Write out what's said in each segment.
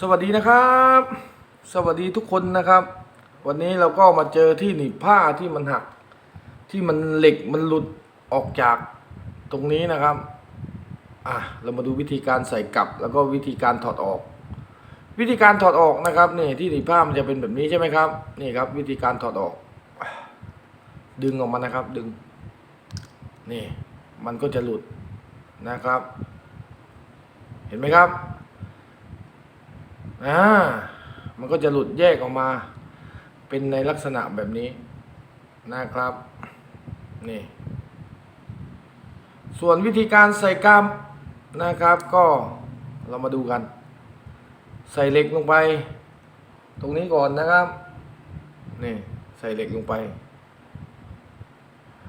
สวัสดีนะครับ สวัสดีทุกคนนะครับ วันนี้เราก็มาเจอที่หนีบผ้าที่มันหัก ที่มันเหล็กมันหลุดออกจากตรงนี้นะครับอะเรามาดูวิธีการใส่กลับ แล้วก็วิธีการถอดออก วิธีการถอดออกนะครับนี่ที่หนีบผ้ามันจะเป็นแบบนี้ใช่ไหมครับนี่ครับ วิธีการถอดออก ดึงออกมานะครับ ดึง นี่ มันก็จะหลุดนะครับ เห็นไหมครับ อ่ามันก็จะหลุดแยกออกมา เป็นในลักษณะแบบนี้นะครับนี่ส่วนวิธีการใส่กล้ามนะครับก็เรามาดูกัน ใส่เหล็กลงไป ตรงนี้ก่อนนะครับนี่ใส่เหล็กลงไป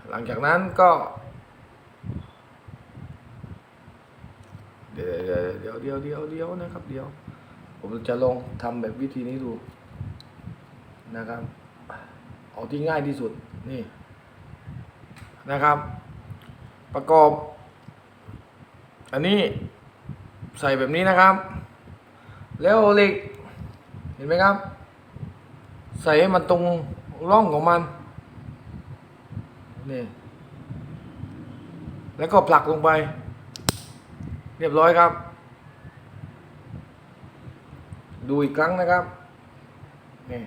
หลังจากนั้นก็ เดี๋ยวเดี๋ยวเดี๋ยวเดี๋ยวนะครับเดี๋ยว ผมจะลองทำแบบวิธีนี้ดูนะครับ เอาที่ง่ายที่สุดนี่นะครับ ประกอบ อันนี้ใส่แบบนี้นะครับ แล้วเอาเหล็กเห็นไหมครับ ใส่ให้มันตรงร่องของมันนี่แล้วก็ผลักลงไป เรียบร้อยครับ ดูอีกครั้งนะครับนี่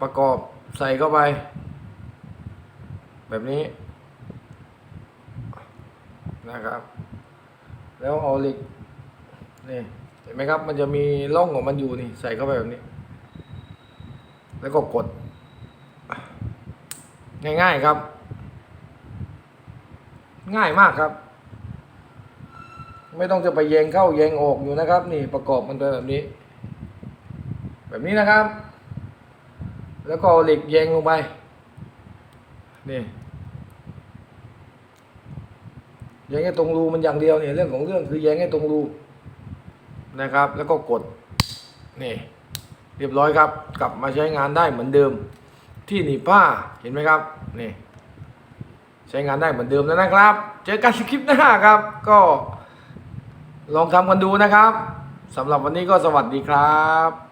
ประกอบใส่เข้าไป แบบนี้นะครับ แล้วเอาเหล็กนี่เห็นไหมครับ มันจะมีร่องของมันอยู่นี่ ใส่เข้าไปแบบนี้ แล้วก็กด ง่ายๆครับ ง่ายมากครับ ไม่ต้องจะไปแยงเข้าแยงออกอยู่นะครับ นี่ประกอบมันเป็นแบบนี้ แบบนี้นะครับ แล้วก็เหล็กแยงลงไปนี่แยงให้ตรงรูมันอย่างเดียวเนี่ยเรื่องของเรื่องคือแยงให้ตรงรูนะครับ แล้วก็กดนี่เรียบร้อยครับ กลับมาใช้งานได้เหมือนเดิม ที่หนีบผ้าเห็นไหมครับนี่ใช้งานได้เหมือนเดิมแล้วนะครับ เจอกันคลิปหน้าครับ ก็ ลองทำกันดูนะครับสำหรับวันนี้ก็สวัสดีครับ